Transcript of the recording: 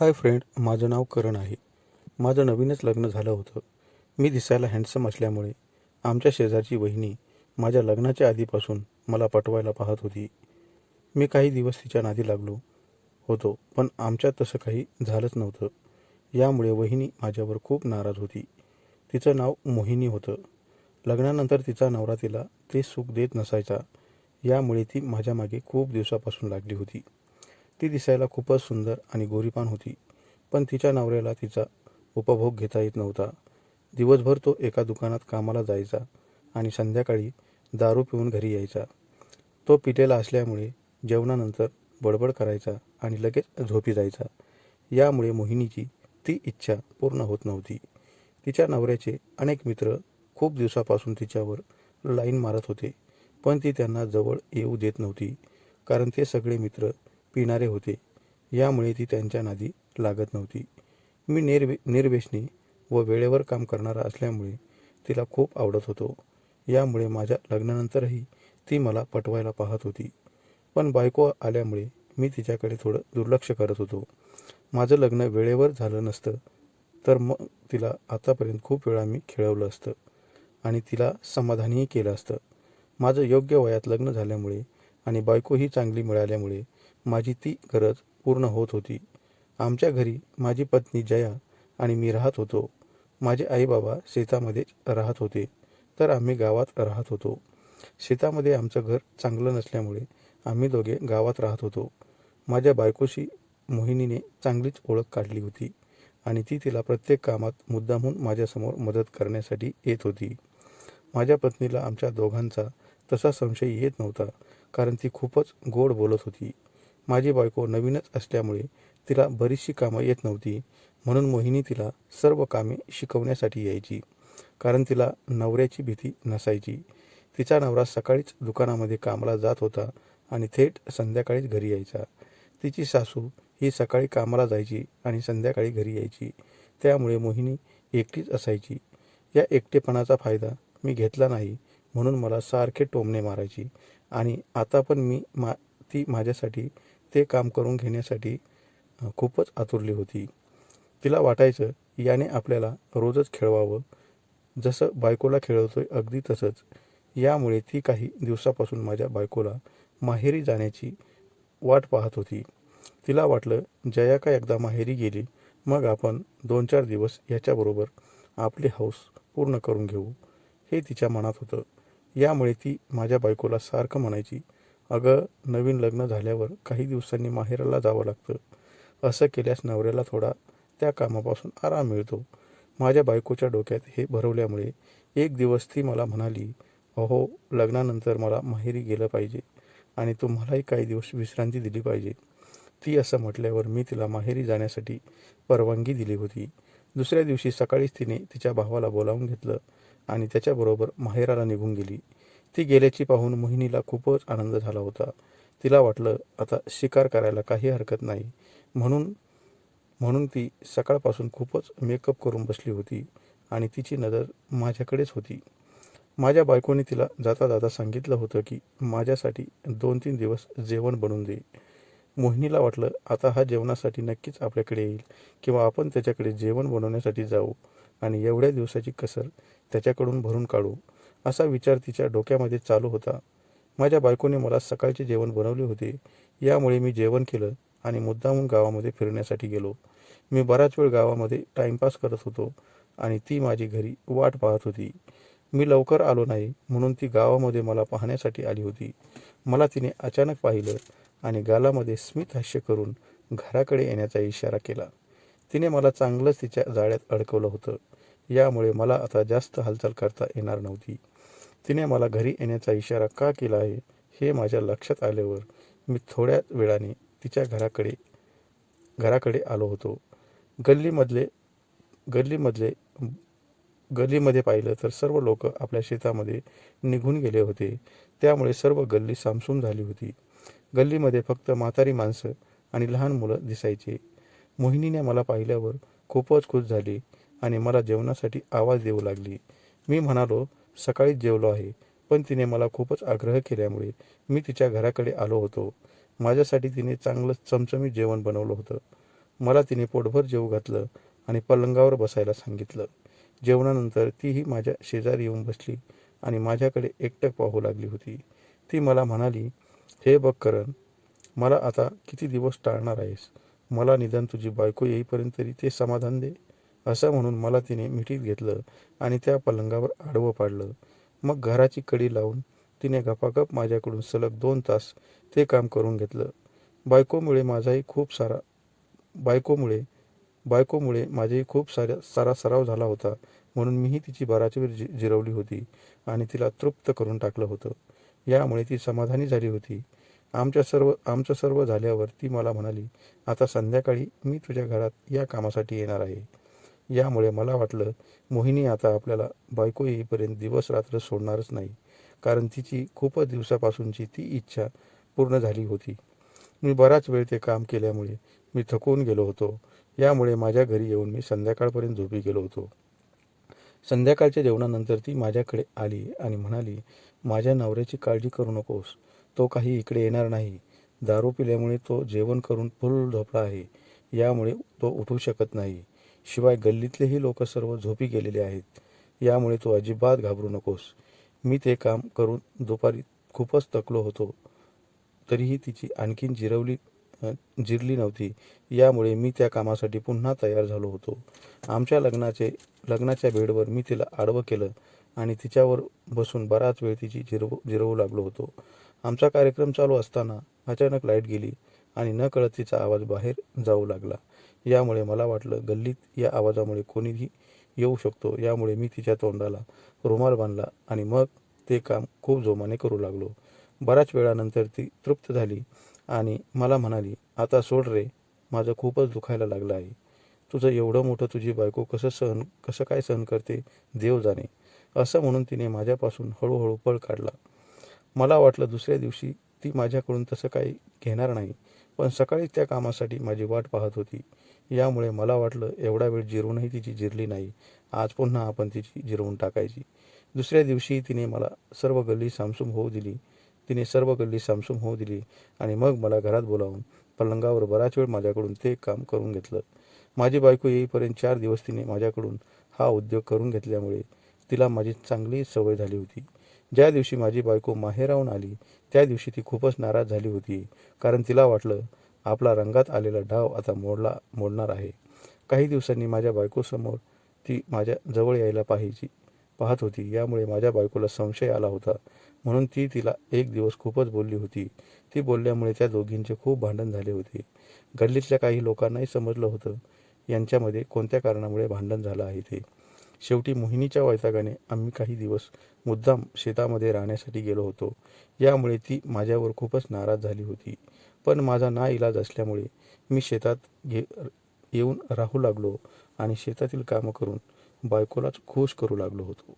Hi friend माझं नाव करण आहे. माझं नवीनच लग्न झालं होतं. मी दिसायला हँडसम असल्यामुळे आमच्या शेजारची वहिनी माझ्या लग्नाच्या आधीपासून मला पटवायला पाहत होती. मी काही दिवस तिच्या नादी लागलो होतो पण आमच्यात तसं काही झालंच नव्हतं. यामुळे वहिनी माझ्यावर खूप नाराज होती. तिचं नाव मोहिनी होतं. लग्नानंतर तिचा नवरा तिला ते सुख देत नसायचा. यामुळे ती माझ्या मागे खूप दिवसापासून लागली होती. ती दिसायला खूपच सुंदर आणि गोरीपान होती. पण तिच्या नवऱ्याला तिचा उपभोग घेता येत नव्हता. दिवसभर तो एका दुकानात कामाला जायचा आणि संध्याकाळी दारू पिऊन घरी यायचा. तो पिटेला असल्यामुळे जेवणानंतर बडबड करायचा आणि लगेच झोपी जायचा. यामुळे मोहिनीची ती इच्छा पूर्ण होत नव्हती. तिच्या नवऱ्याचे अनेक मित्र खूप दिवसापासून तिच्यावर लाईन मारत होते पण ती त्यांना जवळ येऊ देत नव्हती कारण ते सगळे मित्र पिणारे होते. यामुळे ती त्यांच्या नादी लागत नव्हती. मी निर्वे निर्वेशनी व वेळेवर काम करणारा असल्यामुळे तिला खूप आवडत होतो. यामुळे माझ्या लग्नानंतरही ती मला पटवायला पाहत होती. पण बायको आल्यामुळे मी तिच्याकडे थोडं दुर्लक्ष करत होतो. माझं लग्न वेळेवर झालं नसतं तर मग तिला आतापर्यंत खूप वेळा मी खेळवलं असतं आणि तिला समाधानीही केलं असतं. माझं योग्य वयात लग्न झाल्यामुळे आणि बायकोही चांगली मिळाल्यामुळे माझी ती गरज पूर्ण होत होती. आमच्या घरी माझी पत्नी जया आणि मी राहत होतो. माझे आईबाबा शेतामध्येच राहत होते. तर आम्ही गावात राहत होतो. शेतामध्ये आमचं घर चांगलं नसल्यामुळे आम्ही दोघे गावात राहत होतो. माझ्या बायकोशी मोहिनीने चांगलीच ओळख काढली होती आणि ती तिला प्रत्येक कामात मुद्दामहून माझ्यासमोर मदत करण्यासाठी येत होती. माझ्या पत्नीला आमच्या दोघांचा तसा संशय येत नव्हता कारण ती खूपच गोड बोलत होती. माझी बायको नवीनच असल्यामुळे तिला बरीचशी कामं येत नव्हती. म्हणून मोहिनी तिला सर्व कामे शिकवण्यासाठी यायची. कारण तिला नवऱ्याची भीती नसायची. तिचा नवरा सकाळीच दुकानामध्ये कामाला जात होता आणि थेट संध्याकाळीच घरी यायचा. तिची सासू ही सकाळी कामाला जायची आणि संध्याकाळी घरी यायची. त्यामुळे मोहिनी एकटीच असायची. या एकटेपणाचा फायदा मी घेतला नाही. म्हणून मला सारखे टोमणे मारायची. आणि आता पण मी मा ती माझ्यासाठी ते काम करून घेण्यासाठी खूपच आतुरली होती. तिला वाटायचं याने आपल्याला रोजच खेळवावं. जसं बायकोला खेळवतोय अगदी तसंच. यामुळे ती काही दिवसापासून माझ्या बायकोला माहेरी जाण्याची वाट पाहत होती. तिला वाटलं जया का एकदा माहेरी गेली मग आपण दोन चार दिवस याच्याबरोबर आपली हौस पूर्ण करून घेऊ हे तिच्या मनात होतं. यामुळे ती माझ्या बायकोला सारखं म्हणायची अगं नवीन लग्न झाल्यावर काही दिवसांनी माहेराला जावं लागतं. असं केल्यास नवऱ्याला थोडा त्या कामापासून आराम मिळतो. माझ्या बायकोच्या डोक्यात हे भरवल्यामुळे एक दिवस ती मला म्हणाली अहो लग्नानंतर मला माहेरी गेलं पाहिजे आणि तुम्हालाही काही दिवस विश्रांती दिली पाहिजे. ती असं म्हटल्यावर मी तिला माहेरी जाण्यासाठी परवानगी दिली होती. दुसऱ्या दिवशी सकाळीच तिने तिच्या भावाला बोलावून घेतलं आणि त्याच्याबरोबर माहेराला निघून गेली. ती गेल्याची पाहून मोहिनीला खूपच आनंद झाला होता. तिला वाटलं आता शिकार करायला काही हरकत नाही. म्हणून म्हणून ती सकाळपासून खूपच मेकअप करून बसली होती आणि तिची नजर माझ्याकडेच होती. माझ्या बायकोने तिला जाता जाता सांगितलं होतं की माझ्यासाठी दोन तीन दिवस जेवण बनवून दे. मोहिनीला वाटलं आता हा जेवणासाठी नक्कीच आपल्याकडे येईल किंवा आपण त्याच्याकडे जेवण बनवण्यासाठी जाऊ आणि एवढ्या दिवसाची कसर त्याच्याकडून भरून काढू. असा विचार तिच्या डोक्यामध्ये चालू होता. माझ्या बायकोने मला सकाळचे जेवण बनवले होते. यामुळे मी जेवण केलं आणि मुद्दामून गावामध्ये फिरण्यासाठी गेलो. मी बराच वेळ गावामध्ये टाइमपास करत होतो आणि ती माझी घरी वाट पाहत होती. मी लवकर आलो नाही म्हणून ती गावामध्ये मला पाहण्यासाठी आली होती. मला तिने अचानक पाहिलं आणि गालामध्ये स्मित हास्य करून घराकडे येण्याचा इशारा केला. तिने मला चांगलंच तिच्या जाळ्यात अडकवलं होतं. यामुळे मला आता जास्त हालचाल करता येणार नव्हती. तिने मला घरी येण्याचा इशारा का केला आहे हे माझ्या लक्षात आल्यावर मी थोड्या वेळाने तिच्या घराकडे घराकडे आलो होतो. गल्लीमधले गल्लीमधले गल्लीमध्ये पाहिलं तर सर्व लोक आपल्या शेतामध्ये निघून गेले होते. त्यामुळे सर्व गल्ली सामसूम झाली होती. गल्लीमध्ये फक्त म्हातारी माणसं आणि लहान मुलं दिसायचे. मोहिनीने मला पाहिल्यावर खूपच खुश झाली आणि मला जेवणासाठी आवाज देऊ लागली. मी म्हणालो सकाळीच जेवलो आहे. पण तिने मला खूपच आग्रह केल्यामुळे मी तिच्या घराकडे आलो होतो. माझ्यासाठी तिने चांगलं चमचमीत जेवण बनवलं होतं. मला तिने पोटभर जेवू घातलं आणि पलंगावर बसायला सांगितलं. जेवणानंतर तीही माझ्या शेजारी येऊन बसली आणि माझ्याकडे एकटक पाहू लागली होती. ती मला म्हणाली हे बघ करण मला आता किती दिवस टाळणार आहेस? मला निदान तुझी बायको येईपर्यंत तरी ते समाधान दे. असं म्हणून मला तिने मिठीत घेतलं आणि त्या पलंगावर आडवं पाडलं. मग घराची कडी लावून तिने गपागप माझ्याकडून सलग दोन तास ते काम करून घेतलं. बायकोमुळे माझाही खूप सारा बायकोमुळे बायकोमुळे माझेही खूप साऱ्या सारा सराव झाला होता म्हणून मीही तिची बराच वेळ जि जिरवली होती आणि तिला तृप्त करून टाकलं होतं. यामुळे ती समाधानी झाली होती. आमच्या सर्व आमचं सर्व झाल्यावर ती मला म्हणाली आता संध्याकाळी मी तुझ्या घरात या कामासाठी येणार आहे. यामुळे मला वाटलं मोहिनी आता आपल्याला बायको येईपर्यंत दिवस रात्र सोडणारच नाही. कारण तिची खूपच दिवसापासूनची ती इच्छा पूर्ण झाली होती. मी बराच वेळ ते काम केल्यामुळे मी थकून गेलो होतो. यामुळे माझ्या घरी येऊन मी संध्याकाळपर्यंत झोपी गेलो होतो. संध्याकाळच्या जेवणानंतर ती माझ्याकडे आली आणि म्हणाली माझ्या नवऱ्याची काळजी करू नकोस. तो काही इकडे येणार नाही. दारू पिल्यामुळे तो जेवण करून फुल झोपला आहे. यामुळे तो उठू शकत नाही. शिवाय गल्लीतलेही लोक सर्व झोपी गेलेले आहेत. यामुळे तू अजिबात घाबरू नकोस. मी ते काम करून दुपारी खूपच थकलो होतो. तरीही तिची आणखीन जिरवली जिरली नव्हती. यामुळे मी त्या कामासाठी पुन्हा तयार झालो होतो. आमच्या लग्नाचे लग्नाच्या बेडवर मी तिला आडवं केलं आणि तिच्यावर बसून बराच वेळ तिची जिरवू जिरवू लागलो होतो. आमचा कार्यक्रम चालू असताना अचानक लाइट गेली आणि न कळत तिचा आवाज बाहेर जाऊ लागला. यामुळे मला वाटलं गल्लीत या आवाजामुळे कोणीही येऊ शकतो. यामुळे मी तिच्या तोंडाला रुमाल बांधला आणि मग ते काम खूप जोमाने करू लागलो. बऱ्याच वेळानंतर ती तृप्त झाली आणि मला म्हणाली आता सोड रे माझं खूपच दुखायला लागलं आहे. तुझं एवढं मोठं तुझी बायको कसं सहन कसं काय सहन करते? देव जाणे. असं म्हणून तिने माझ्यापासून हळूहळू पळ काढला. मला वाटलं दुसऱ्या दिवशी ती माझ्याकडून तसं काही घेणार नाही पण सकाळी त्या कामासाठी माझी वाट पाहत होती. यामुळे मला वाटलं एवढा वेळ जिरवूनही तिची जिरली नाही. आज पुन्हा आपण तिची जिरवून टाकायची. दुसऱ्या दिवशी तिने मला सर्व गल्ली सामसूम होऊ दिली. तिने सर्व गल्ली सामसूम होऊ दिली आणि मग मला घरात बोलावून पलंगावर बराच वेळ माझ्याकडून ते काम करून घेतलं. माझी बायको येईपर्यंत चार दिवस तिने माझ्याकडून हा उद्योग करून घेतल्यामुळे तिला माझी चांगली सवय झाली होती. ज्या दिवशी माझी बायको माहेराहून आली त्या दिवशी ती खूपच नाराज झाली होती. कारण तिला वाटलं आपला रंगात आलेला डाव आता मोडला मोडणार आहे. काही दिवसांनी माझ्या बायकोसमोर ती माझ्या जवळ यायला पाहायची पाहत होती. यामुळे माझ्या बायकोला संशय आला होता. म्हणून ती तिला एक दिवस खूपच बोलली होती. ती बोलल्यामुळे त्या दोघींचे खूप भांडण झाले होते. गल्लीतल्या काही लोकांनाही समजलं होतं. यांच्यामध्ये कोणत्या कारणामुळे भांडण झालं आहे ते. शेवटी मोहिनीच्या वैतागाने आम्ही काही दिवस मुद्दाम शेतामध्ये राहण्यासाठी गेलो होतो. यामुळे ती माझ्यावर खूपच नाराज झाली होती. पण माझा ना इलाज असल्यामुळे मी शेतात घे येऊन राहू लागलो आणि शेतातील कामं करून बायकोलाच खुश करू लागलो होतो.